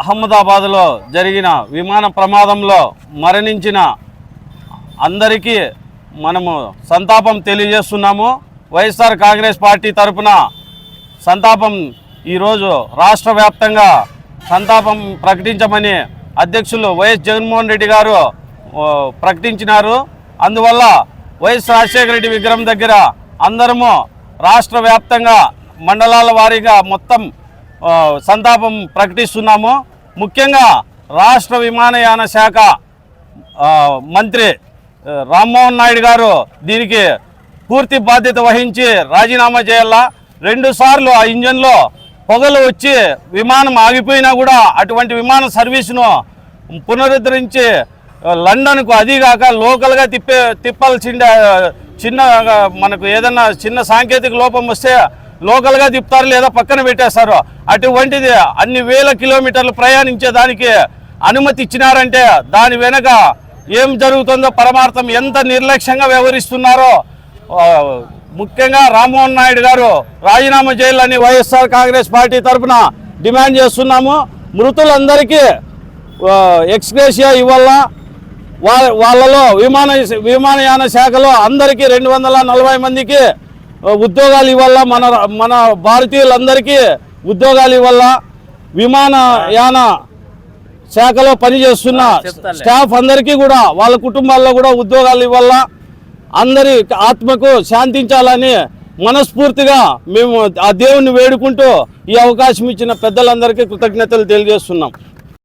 అహ్మదాబాద్లో జరిగిన విమాన ప్రమాదంలో మరణించిన అందరికీ మనము సంతాపం తెలియజేస్తున్నాము. వైఎస్ఆర్ కాంగ్రెస్ పార్టీ తరపున సంతాపం ఈరోజు రాష్ట్ర వ్యాప్తంగా సంతాపం ప్రకటించమని అధ్యక్షులు వైఎస్ జగన్మోహన్ రెడ్డి గారు ప్రకటించినారు. అందువల్ల వైఎస్ రాజశేఖర రెడ్డి విగ్రహం దగ్గర అందరము రాష్ట్ర వ్యాప్తంగా మండలాల వారీగా మొత్తం సంతాపం ప్రకటిస్తున్నాము. ముఖ్యంగా రాష్ట్ర విమానయాన శాఖ మంత్రి రామ్మోహన్ నాయుడు గారు దీనికి పూర్తి బాధ్యత వహించి రాజీనామా చేయాలా? రెండు సార్లు ఆ ఇంజన్లో పొగలు వచ్చి విమానం ఆగిపోయినా కూడా అటువంటి విమాన సర్వీసును పునరుద్ధరించి లండన్కు అదిగాక లోకల్గా తిప్పే తిప్పాల్సిందే చిన్న మనకు ఏదన్నా చిన్న సాంకేతిక లోపం వస్తే లోకల్గా తిప్పుతారు లేదా పక్కన పెట్టేస్తారు. అటువంటిది అన్ని వేల కిలోమీటర్లు ప్రయాణించే దానికి అనుమతి ఇచ్చినారంటే దాని వెనక ఏం జరుగుతుందో పరమార్థం ఎంత నిర్లక్ష్యంగా వ్యవహరిస్తున్నారో ముఖ్యంగా రామ్మోహన్ నాయుడు గారు రాజీనామా చేయాలని వైఎస్ఆర్ కాంగ్రెస్ పార్టీ తరఫున డిమాండ్ చేస్తున్నాము. మృతులందరికీ ఎక్స్గ్రేషియా ఇవ్వాలా. వాళ్ళలో విమాన విమానయాన శాఖలో అందరికీ రెండు వందల నలభై మందికి ఉద్యోగాలు ఇవ్వాలా? మన మన భారతీయులందరికీ ఉద్యోగాలు ఇవ్వాలా? విమానయాన శాఖలో పనిచేస్తున్న స్టాఫ్ అందరికీ కూడా వాళ్ళ కుటుంబాల్లో కూడా ఉద్యోగాలు ఇవ్వాలా? అందరి ఆత్మకు శాంతించాలని మనస్ఫూర్తిగా మేము ఆ దేవుణ్ణి వేడుకుంటూ ఈ అవకాశం ఇచ్చిన పెద్దలందరికీ కృతజ్ఞతలు తెలియజేస్తున్నాం.